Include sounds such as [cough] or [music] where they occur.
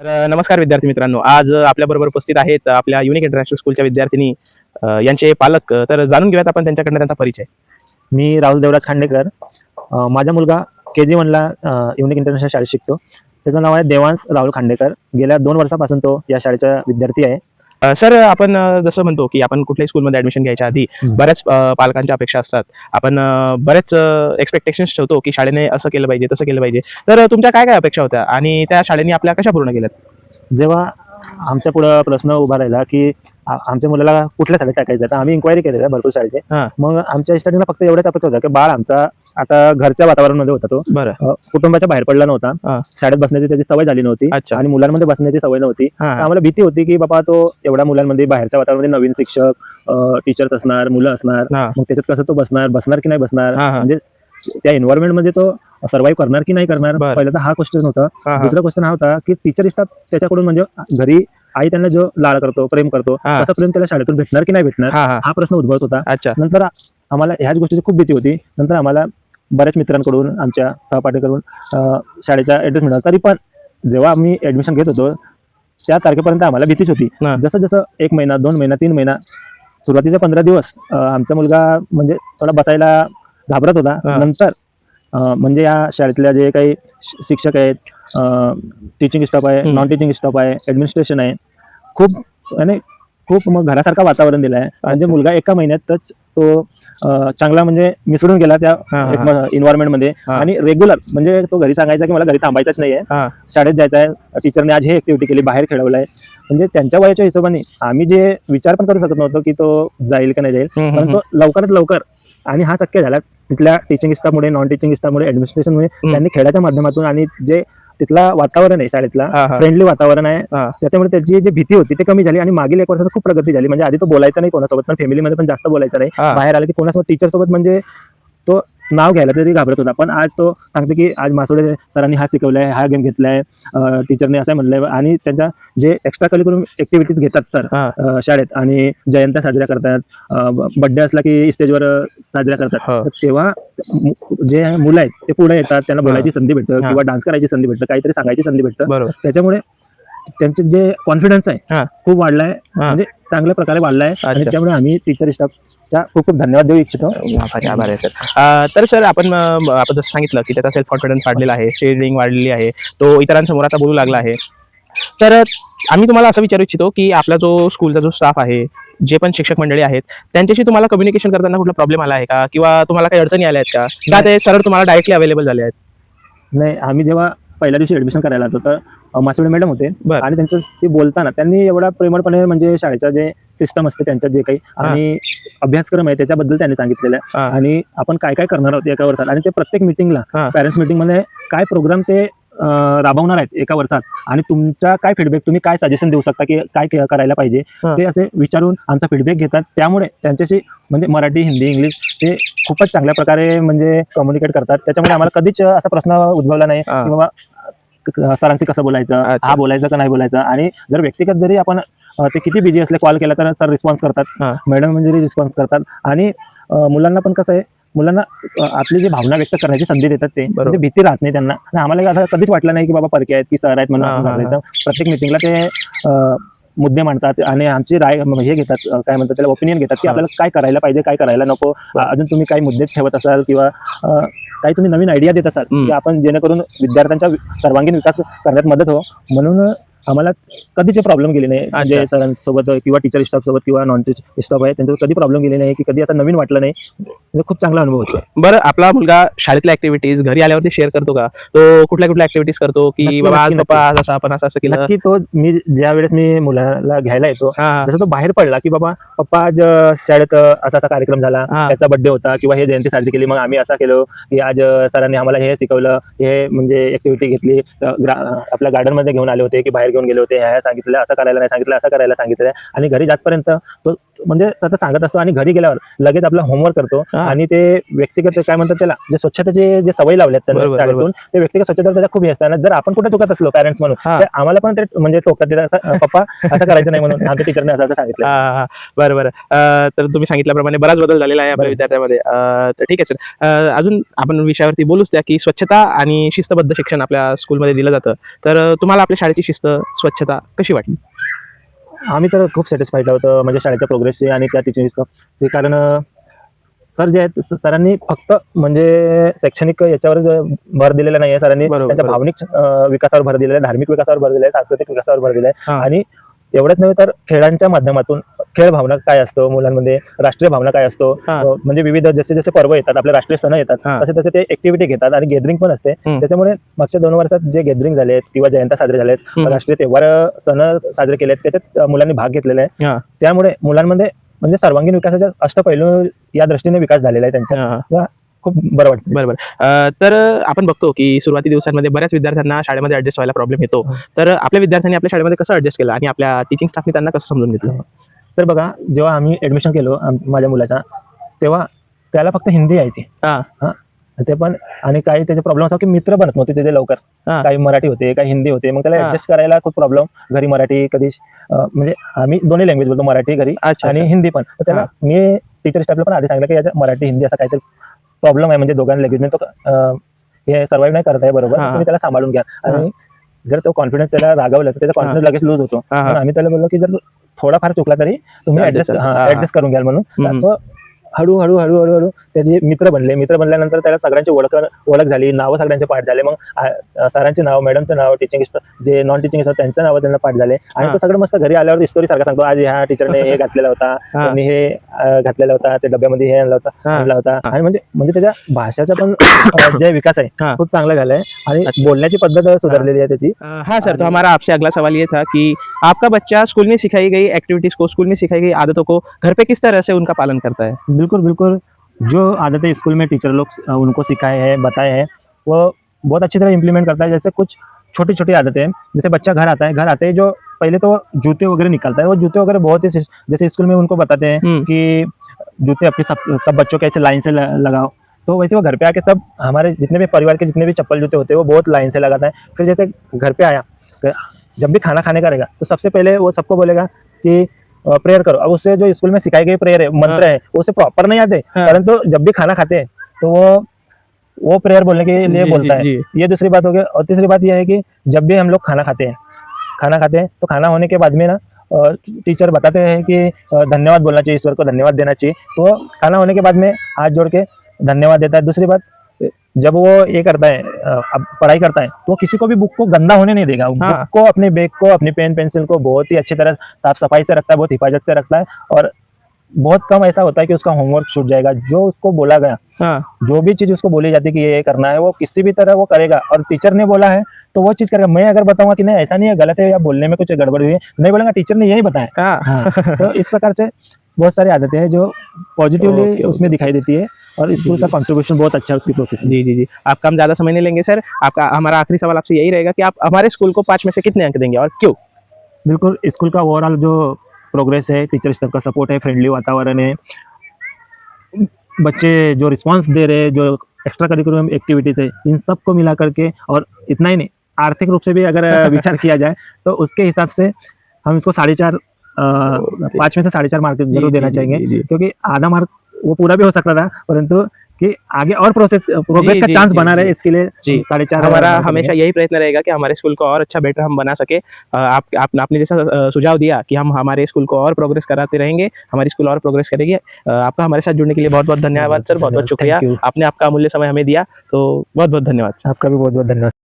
तर नमस्कार विद्यार्थी मित्रांनो. आज आपल्या बरोबर उपस्थित आहेत आपल्या युनिक इंटरनॅशनल स्कूलच्या विद्यार्थिनी यांचे पालक. तर जाणून घेऊयात आपण त्यांच्याकडनं त्यांचा परिचय. मी राहुल देवराज खांडेकर. माझा मुलगा के जी वनला युनिक इंटरनॅशनल शाळेत शिकतो. त्याचं नाव आहे देवांश राहुल खांडेकर. गेल्या दोन वर्षापासून तो या शाळेचा विद्यार्थी आहे. सर आपण जसं म्हणतो की आपण कुठल्याही स्कूलमध्ये ऍडमिशन घ्यायच्या आधी. बऱ्याच पालकांच्या अपेक्षा असतात. आपण बरेच एक्सपेक्टेशन्स ठेवतो की शाळेने असं केलं पाहिजे तसं केलं पाहिजे. तर तुमच्या काय काय अपेक्षा होत्या आणि त्या शाळेने आपल्या कशा पूर्ण केल्यात? जेव्हा आमच्या पुढं प्रश्न उभा राहिला की आ- आमच्या मुलाला कुठल्या शाळेत टाकायचं तर आम्ही इन्क्वायरी केलेल्या भरपूर शाळेचे हा. मग आमच्या स्टार्टिंगला फक्त एवढ्याच अपेक्षा होता की बाळ आमचा आता घरच्या वातावरणामध्ये होता तो बरं अ, कुटुंबाच्या बाहेर पडला नव्हता. शाळेत बसण्याची त्याची सवय झाली नव्हती अच्छा आणि मुलांमध्ये बसण्याची सवय नव्हती हा. आम्हाला भीती होती की बाबा तो एवढ्या मुलांमध्ये बाहेरच्या वातावरणामध्ये नवीन शिक्षक टीचर्स असणार मुलं असणार हा. मग त्याच्यात कसं तो बसणार बसणार की नाही बसणार हा, हा. म्हणजे त्या एन्व्हायरमेंटमध्ये तो सर्व्हाइव्ह करणार की नाही करणार बरं. पहिला तर हा क्वेश्चन होता हा, हा. दुसरा क्वेश्चन हा होता की टीचर स्टाफ त्याच्याकडून म्हणजे घरी आई त्यांना जो लाड करतो प्रेम करतो हा. तसा प्रेम त्याला शाळेतून भेटणार की नाही भेटणार हा हा हा प्रश्न उद्भवत होता अच्छा नंतर आम्हाला ह्याच गोष्टीची खूप भीती होती नंतर आम्हाला बऱ्याच मित्रांकडून आमच्या सहपाठीकडून अं, शाळेचा ऍड्रेस मिळाला तरी पण जेव्हा आम्ही ऍडमिशन घेत होतो त्या तारखेपर्यंत आम्हाला भीतीच होती हा. जसं जसं एक महिना दोन महिना तीन महिना सुरुवातीचे पंधरा दिवस अं, आमचा मुलगा म्हणजे थोडा बसायला घाबरत होता हा. नंतर म्हणजे या शाळेतल्या जे काही शिक्षक आहेत टीचिंग स्टाफ आहे. नॉन टीचिंग स्टाफ आहे ऍडमिनिस्ट्रेशन आहे खूप आणि खूप मग घरासारखं वातावरण दिलं आहे. म्हणजे मुलगा एका महिन्यातच तो चांगला म्हणजे मिसळून गेला त्या. इन्व्हायरमेंटमध्ये. आणि रेग्युलर म्हणजे तो घरी सांगायचा की मला घरी थांबायचंच नाहीये. शाळेत जायचं आहे टीचरने आज हे ऍक्टिव्हिटी केली बाहेर खेळवलंय. म्हणजे त्यांच्या वयाच्या हिशोबाने आम्ही जे विचार पण करू शकत नव्हतो की तो जाईल का नाही जाईल हम्म, परंतु लवकरात लवकर आणि हा शक्य झाला तिथल्या टीचिंग स्टाफमुळे नॉन टीचिंग स्टाफमुळे ऍडमिनिस्ट्रेशनमुळे त्यांनी खेळाच्या माध्यमातून आणि जे तिथला वातावरण आहे शाळेतला. फ्रेंडली वातावरण आहे. त्याच्यामुळे त्याची जी भीती होती ती कमी झाली आणि मागील एक वर्षात खूप प्रगती झाली म्हणजे आधी तो बोलायचा नाही कोणासोबत पण फॅमिलीमध्ये पण जास्त बोलायचा नाही. बाहेर आला की कोणासोबत टीचर सोबत म्हणजे तो नाव घ्यायला तरी घाबरत होता. पण आज तो सांगतो की आज मासोडे सरांनी हा शिकवलाय हा गेम घेतलाय टीचरने असं म्हणलंय आणि त्यांच्या जे एक्स्ट्रा करिक्युलम ऍक्टिव्हिटीज घेतात सर शाळेत आणि जयंत्या साजऱ्या करतात बर्थडे असला की स्टेजवर साजऱ्या करतात. तेव्हा जे मुलं आहेत ते पुढे येतात त्यांना बोलायची संधी भेटतं. किंवा डान्स करायची संधी भेटतं काहीतरी सांगायची संधी भेटतं. त्याच्यामुळे त्यांचे जे कॉन्फिडन्स आहे. खूप वाढलाय. म्हणजे चांगल्या प्रकारे वाढलाय. आणि अच्छा. त्यामुळे आम्ही टीचर स्टाफच्या खूप खूप धन्यवाद देऊ इच्छितो. आभारी आभार आहे सर अ, तर सर आपण अ, आपण जसं सांगितलं की त्याचा सेल्फ कॉन्फिडन्स वाढलेला आहे शेअरिंग वाढलेली आहे तो इतरांसमोर आता बोलू लागला आहे. तर आम्ही तुम्हाला असं विचारू इच्छितो की आपला जो स्कूलचा जो स्टाफ आहे जे पण शिक्षक मंडळी आहेत त्यांच्याशी तुम्हाला कम्युनिकेशन करताना कुठला प्रॉब्लेम आला आहे का? किंवा तुम्हाला काही अडचणी आल्या आहेत का? का ते सरळ तुम्हाला डायरेक्टली अवेलेबल झाले आहेत? नाही आम्ही जेव्हा पहिल्या दिवशी ऍडमिशन करायला होतो तर अ, मासुडे मॅडम होते बरं. आणि त्यांच्याशी बोलताना त्यांनी एवढा प्रेमळपणे म्हणजे शाळेचा जे सिस्टम असते त्यांच्यात जे काही. आणि अभ्यासक्रम आहे त्याच्याबद्दल त्यांनी सांगितलेलं आहे. आणि आपण काय काय करणार आहोत एका वर्षात आणि ते प्रत्येक मिटिंगला हा. पॅरेंट्समध्ये काय प्रोग्राम ते अ, राबवणार आहेत एका वर्षात आणि तुमचा काय फीडबॅक तुम्ही काय सजेशन देऊ शकता की काय के- करायला पाहिजे हा. ते असे विचारून आमचा फीडबॅक घेतात त्यामुळे त्यांच्याशी म्हणजे मराठी हिंदी इंग्लिश ते खूपच चांगल्या प्रकारे म्हणजे कम्युनिकेट करतात त्याच्यामुळे आम्हाला कधीच असा प्रश्न उद्भवला नाही हा. बाबा क- सरांशी कसं बोलायचं अच्छा. हा बोलायचं का नाही बोलायचं आणि जर व्यक्तिगत जरी आपण अ, ते किती बिझी असले कॉल केला तर सर रिस्पॉन्स हा. करतात मॅडम म्हणजे रिस्पॉन्स करतात आणि अ, मुलांना पण कसं आहे मुलांना अ, आपली जी भावना व्यक्त करण्याची संधी देतात ते बरोबर. म्हणजे भीती राहत नाही त्यांना आणि आम्हाला आता कधीच वाटलं नाही की बाबा परके आहेत की सर आहेत म्हणून हा, आपण हा, घाबरायचं. प्रत्येक मिटिंगला ते अ, मुद्दे मांडतात आणि आमची राय हे घेतात काय म्हणतात त्याला ओपिनियन घेतात की. आपल्याला काय करायला पाहिजे काय करायला नको अजून तुम्ही काही मुद्दे ठेवत असाल किंवा काही तुम्ही नवीन आयडिया देत असाल. की आपण जेणेकरून विद्यार्थ्यांचा सर्वांगीण विकास करण्यात मदत हो म्हणून आम्हाला कधीचे प्रॉब्लेम गेले नाही. म्हणजे सरांसोबत किंवा टीचर स्टाफ सोबत किंवा नॉन टीचर स्टाफ आहे त्यांच्यावर कधी प्रॉब्लेम गेले नाही की कधी आता नवीन वाटलं नाही. म्हणजे खूप चांगला अनुभव होतो बरं आपला मुलगा शाळेतल्या ऍक्टिव्हिटीज घरी आल्यावरती शेअर करतो का? तो कुठल्या कुठल्या ऍक्टिव्हिटीज करतो की बाबा आज असं आपण असं असं केलं? नक्की तो मी ज्या वेळेस मी मुलाला घ्यायला येतो. जसं तो बाहेर पडला की बाबा पप्पा आज शाळेत असा असा कार्यक्रम झाला. त्याचा बर्थडे होता किंवा हे जयंती साजरी केली मग आम्ही असा केलो की आज सरांनी आम्हाला हे शिकवलं हे म्हणजे ऍक्टिव्हिटी घेतली आपल्या गार्डनमध्ये घेऊन आले होते की बाहेर घेऊन गेले होते ह्या सांगितलं असं करायला नाही सांगितलं असं करायला सांगितलं आणि घरी जातपर्यंत तो म्हणजे सतत सांगत असतो आणि घरी गेल्यावर लगेच आपला होमवर्क करतो. आणि ते व्यक्तिगत काय म्हणतात त्याला जे स्वच्छतेचे जे सवयी लावल्यात त्यांनी शाळेतून ते व्यक्तिगत स्वच्छता त्याच्या खूप हे असतात जर आपण कुठे चुकत असलो पॅरेंट्स म्हणून. तर आम्हाला पण ते म्हणजे टोकत असं पप्पा असं करायचं नाही म्हणून आमच्या टीचरने असं सांगितलं. बरं बरं. तर तुम्ही सांगितल्याप्रमाणे बराच बदल झालेला आहे आपल्या. विद्यार्थ्यामध्ये. तर ठीक आहे सर. अजून आपण विषयावरती बोलूच त्या की स्वच्छता आणि शिस्तबद्ध शिक्षण आपल्या स्कूलमध्ये दिलं जातं. तर तुम्हाला आपल्या शाळेची शिस्त स्वच्छता कशी वाटली आम्ही तर खूप सॅटिस्फाईड होतो म्हणजे शाळेच्या प्रोग्रेसचे आणि त्या टीचिंग कारण सर जे आहेत सरांनी फक्त म्हणजे शैक्षणिक याच्यावर भर दिलेला नाही आहे सरांनी त्यांच्या. भावनिक विकासावर भर दिलेला आहे धार्मिक विकासावर भर आहे सांस्कृतिक विकासावर भर हा. आणि एवढंच नव्हे तर खेळांच्या माध्यमातून खेळ भावना काय असतो मुलांमध्ये राष्ट्रीय भावना काय असतो हा. म्हणजे विविध जसे जसे पर्व येतात आपले राष्ट्रीय सण येतात हा. तसे तसे ते ऍक्टिव्हिटी घेतात आणि गॅदरिंग पण असते हम्म. त्याच्यामुळे मागच्या दोन वर्षात जे गॅदरिंग झाले आहेत किंवा जयंता साजरे झालेत हम्म. राष्ट्रीय तेव्हार सण साजरे केलेत त्याच्यात अं, मुलांनी भाग घेतलेला आहे हा, त्यामुळे मुलांमध्ये म्हणजे सर्वांगीण विकासाच्या अष्टपैलू या दृष्टीने विकास झालेला आहे त्यांचा हा, हा. खूप बरं वाटतं. बरोबर अं, तर आपण बघतो की सुरुवाती दिवसांमध्ये बऱ्याच विद्यार्थ्यांना शाळेमध्ये ऍडजस्ट व्हायला प्रॉब्लेम येतो. हो. तर आपल्या विद्यार्थ्यांनी आपल्या शाळेमध्ये कसं ऍडजस्ट केलं? आणि आपल्या टीचिंग स्टाफने त्यांना कसं समजून घेतलं? सर बघा जेव्हा आम्ही ऍडमिशन केलो आम- माझ्या मुलाचा तेव्हा त्याला फक्त हिंदी यायची. हा. ते पण आणि काही त्याचे प्रॉब्लेम असा की मित्र बनत नव्हते तिथे लवकर. हा. काही मराठी होते काही हिंदी होते मग त्याला हा. ऍडजस्ट करायला खूप प्रॉब्लेम घरी मराठी कधी अं, म्हणजे आम्ही दोन्ही लँग्वेज बोलतो मराठी घरी अच्छा आणि. हिंदी पण. तर त्याला मी टीचर स्टाफला पण आधी सांगितलं की याचा मराठी हिंदी असा काहीतरी प्रॉब्लेम आहे म्हणजे दोघांना लँग्वेज तो अं, हे सर्वाईव्ह नाही करत आहे बरोबर हा. तुम्ही त्याला सांभाळून घ्या आणि जर तो कॉन्फिडन्स त्याला रागवला तर त्याचा कॉन्फिडन्स लगेच लूज होतो हा, हा. आम्ही त्याला बोललो की जर थोडाफार चुकला तरी तुम्ही ऍडजस्ट करा. हा. ऍडजस्ट करून घ्याल म्हणून हम्म. तो हळू हळू हळू हळू हळू त्याचे मित्र बनले मित्र बनल्यानंतर त्याला सगळ्यांची ओळख ओळख झाली नावं सगळ्यांचे पाठ झाले मग सरांचे नाव मॅडमचं नाव टीचिंग जे नॉन टीचिंग त्यांचं नाव त्यांना पाठ झाले आणि. तो सगळं मस्त घरी आल्यावर स्टोरी सारखा सांगतो आज ह्या टीचरने हे घातलेला होता. त्यांनी हे घातलेला होता ते डब्यामध्ये हे आणला होता. आणला होता आणि म्हणजे म्हणजे त्याच्या भाषाचा पण जे विकास आहे. खूप चांगला झालाय आणि. बोलण्याची पद्धत सुधारलेली आहे त्याची हाँ सर तो हमारा आपसे अगला सवाल ये था कि आपका बच्चा स्कूल में सिखाई गई एक्टिविटीज को स्कूल में सिखाई गई आदतों को घर पे किस तरह से उनका पालन करता है बिल्कुल बिल्कुल। जो आदतें स्कूल में टीचर लोग उनको सिखाए हैं बताए हैं वो बहुत अच्छी तरह इम्प्लीमेंट करता है। जैसे कुछ छोटी छोटी आदतें हैं जैसे बच्चा घर आता है घर आते ही जो पहले तो जूते वगैरह निकालता है वो जूते वगैरह बहुत ही जैसे स्कूल में उनको बताते हैं हम्म। कि जूते अपने सब सब बच्चों के ऐसे लाइन से लगाओ। तो वैसे वो घर पे आके सब हमारे जितने भी परिवार के जितने भी चप्पल जूते होते हैं वो बहुत लाइन से लगाता है। फिर जैसे घर पे आया जब भी खाना खाने का रहेगा तो सबसे पहले वो सबको बोलेगा कि प्रेयर करो। अब उससे जो स्कूल में सिखाई गई प्रेयर है मंत्र है वो उसे प्रॉपर नहीं आते। हाँ। परंतु जब भी खाना खाते हैं तो वो वो प्रेयर बोलने के लिए बोलता है। ये दूसरी बात हो गई। और तीसरी बात यह है कि जब भी हम लोग खाना खाते हैं खाना खाते हैं तो खाना होने के बाद में ना टीचर बताते हैं कि धन्यवाद बोलना चाहिए ईश्वर को धन्यवाद देना चाहिए। तो खाना होने के बाद में हाथ जोड़ के धन्यवाद देता है। दूसरी बात जब वो ये करता है अब पढ़ाई करता है तो किसी को भी बुक को गंदा होने नहीं देगा। हाँ। बुक को अपने बैग को अपनी पेन पेंसिल को बहुत ही अच्छी तरह साफ़ सफ़ाई से रखता है बहुत हिफाजत से रखता है और बहुत कम ऐसा होता है कि उसका होमवर्क छूट जाएगा। जो उसको बोला गया हाँ। जो भी चीज़ उसको बोली जाती है कि ये ये करना है वो किसी भी तरह वो करेगा और टीचर ने बोला है तो वो चीज़ करेगा। मैं अगर बताऊँगा कि नहीं ऐसा नहीं है गलत है या बोलने में कुछ गड़बड़ हुई है नहीं बोलेगा टीचर ने यही बताया। हाँ। हाँ तो इस प्रकार से बहुत सारी आदतें हैं जो पॉजिटिवली उसमें दिखाई देती है। और स्कूल का कंट्रीब्यूशन बहुत अच्छा है उसकी प्रोसेस जी जी जी। आपका हम ज़्यादा समय नहीं लेंगे सर। आपका हमारा आखिरी सवाल आपसे यही रहेगा कि आप हमारे स्कूल को पाँच में से कितने अंक देंगे और क्यों? बिल्कुल स्कूल का ओवरऑल जो प्रोग्रेस है टीचर स्टाफ का सपोर्ट है फ्रेंडली वातावरण है बच्चे जो रिस्पांस दे रहे हैं जो एक्स्ट्रा करिकुलम एक्टिविटीज़ है इन सबको मिला करके और इतना ही नहीं आर्थिक रूप से भी अगर [laughs] विचार किया जाए तो उसके हिसाब से हम इसको साढ़े चार पाँच में से साढ़े चार मार्क ज़रूर देना चाहेंगे। क्योंकि आधा मार्क वो पूरा भी हो सकता था परंतु कि आगे और प्रोसेस प्रोग्रेस का चांस बना रहे इसके लिए जी। साढ़े चार हमारा हमेशा यही प्रयत्न रहेगा कि हमारे स्कूल को और अच्छा बेटर हम बना सके। आप, आप आपने जैसा सुझाव दिया कि हम हमारे स्कूल को और प्रोग्रेस कराते रहेंगे हमारी स्कूल और प्रोग्रेस करेगी। आपका हमारे साथ जुड़ने के लिए बहुत बहुत धन्यवाद सर बहुत बहुत शुक्रिया। आपने आपका अमूल्य समय हमें दिया तो बहुत बहुत धन्यवाद आपका भी बहुत बहुत धन्यवाद।